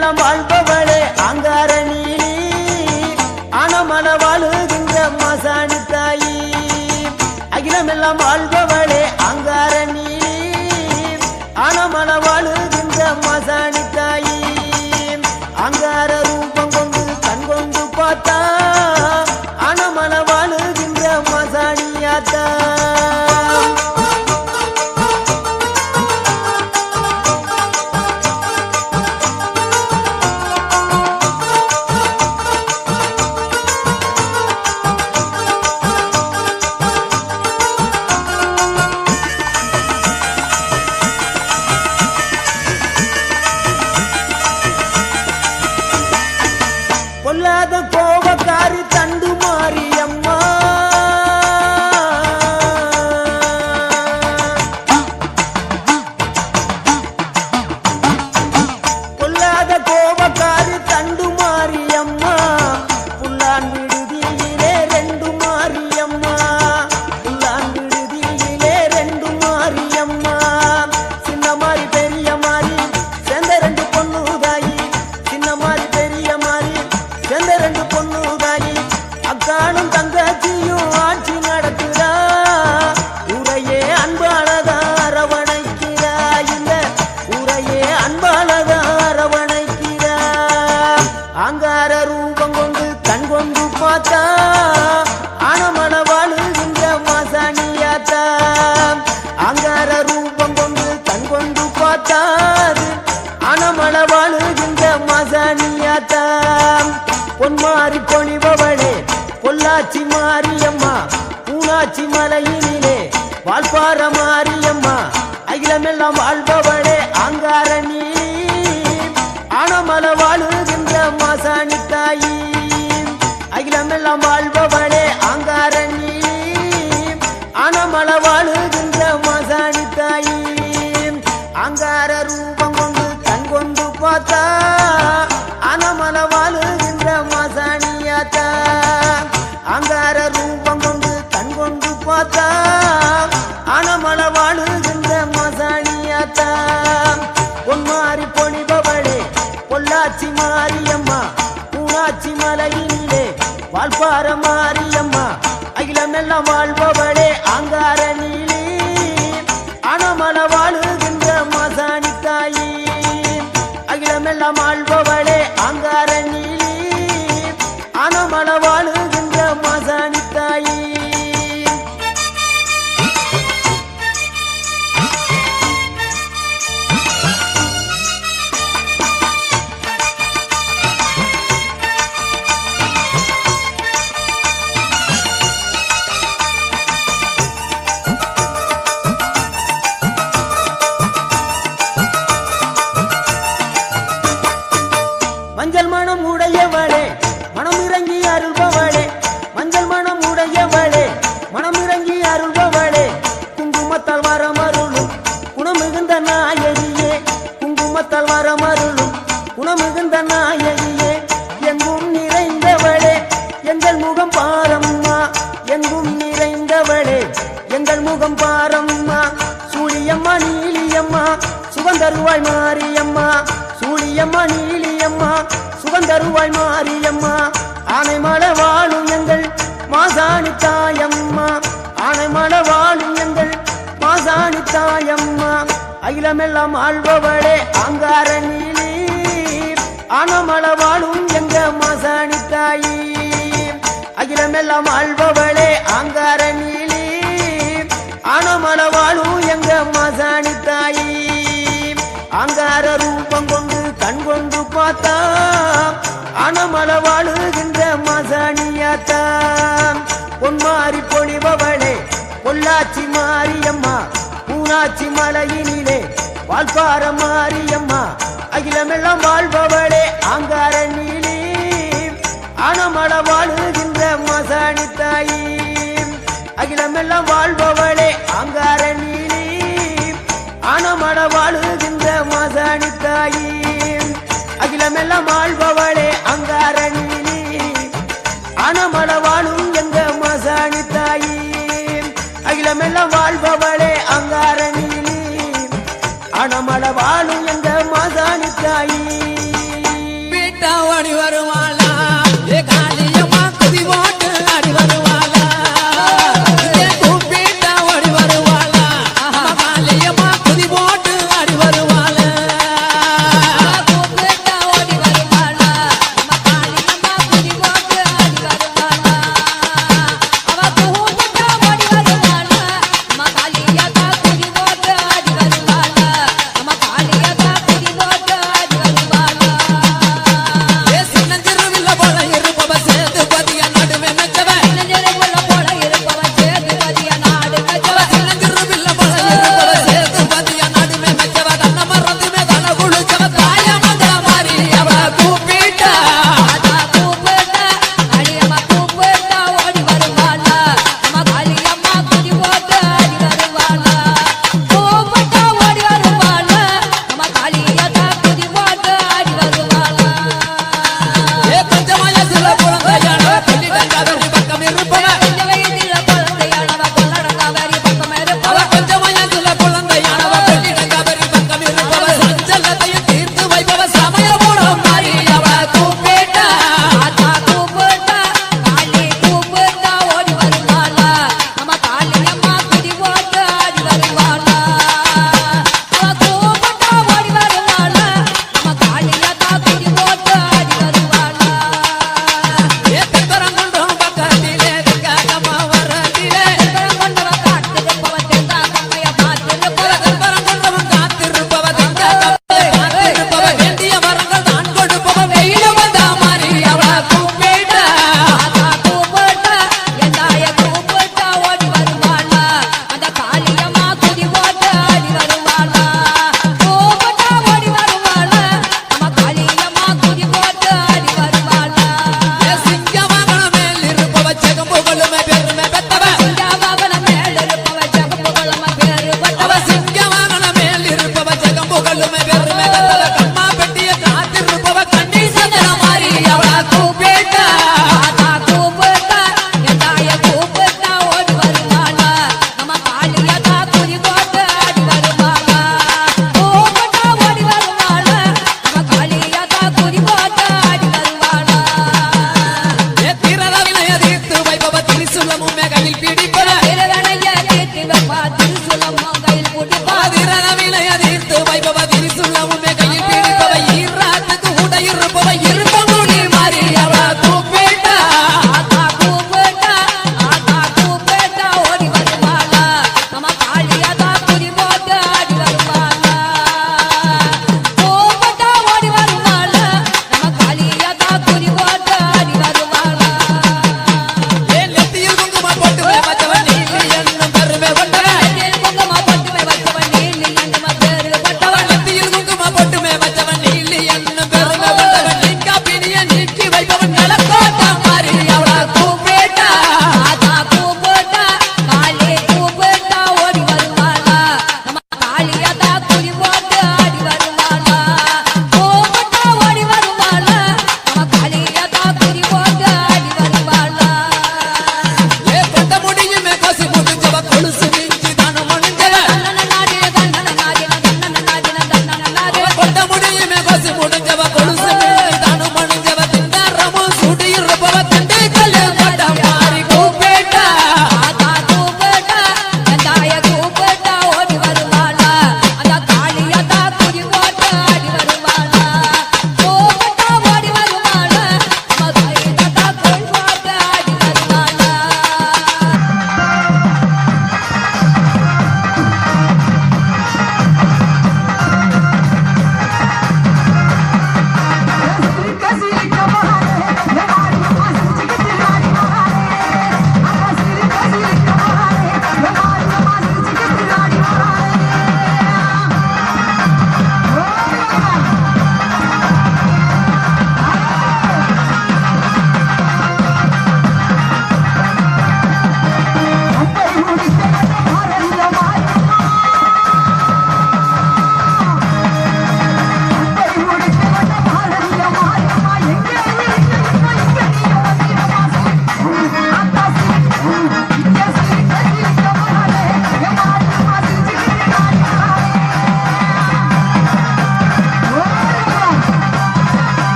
நலம் வாழ்பவளே அங்காரணி அணமன வாழுகின்ற மசாணி தாயி. அகிலமெல்லாம் வாழ்பவளே அங்காரணி அணம வாழ்வார மாரியம்மா அகிலமெல்லாம் வாழ்பவ மாறமாரியம்மா அகிலமெல்லாம் வாழ்பவள் தருவாய் மாரியம்மா. ஆனைமலை வாழும் எங்கள் மாசாணி தாயம்மா. ஆனைமலை வாழும் எங்கள் மாசாணி தாயம்மா. அகிலமெல்லாம் ஆழ்பவளே அங்கார நீலி. ஆனமலை வாழும் எங்க மாசாணி தாயி. அகிலமெல்லாம் ஆழ்பவளே அங்கார ஆங்கார மாரியம்மா அகிலமெல்லாம் வாழ்பவளே ஆங்கார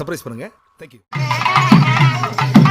சர்ப்ரைஸ் பண்ணுங்க. Thank you